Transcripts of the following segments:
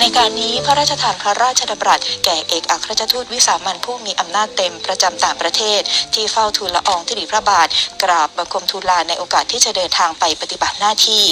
ในการนี้พระราชทานพระราชดำรัสแก่เอกอัครราชทูตวิสามันผู้มีอำนาจเต็มประจำต่างประเทศ ที่เฝ้าทูลละอองธุลีพระบาท กราบบังคมทูลลาในโอกาสที่จะเดินทางไปปฏิบัติหน้าที่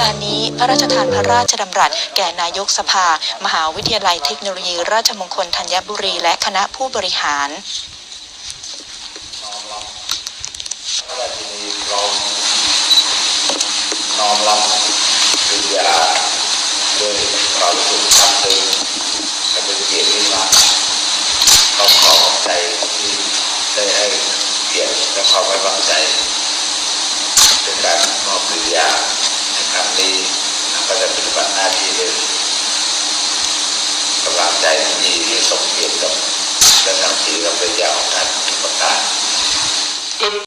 การนี้พระราชทานพระราชดำรัส แก่นายกสภา มหาวิทยาลัยเทคโนโลยี ราชมงคลธัญบุรี และคณะผู้บริหารน้อมรับปริยาด้วยความรู้สึกซาบซึ้งและเป็นเกียรติที่มากขอขอขอบใจที่ได้ให้เกียรติและความไว้วางใจเป็นการมอบปริยา นี้ก็จะปฏิบัติหน้าที่ด้วยกำลังใจที่ดีที่สมเกียรติ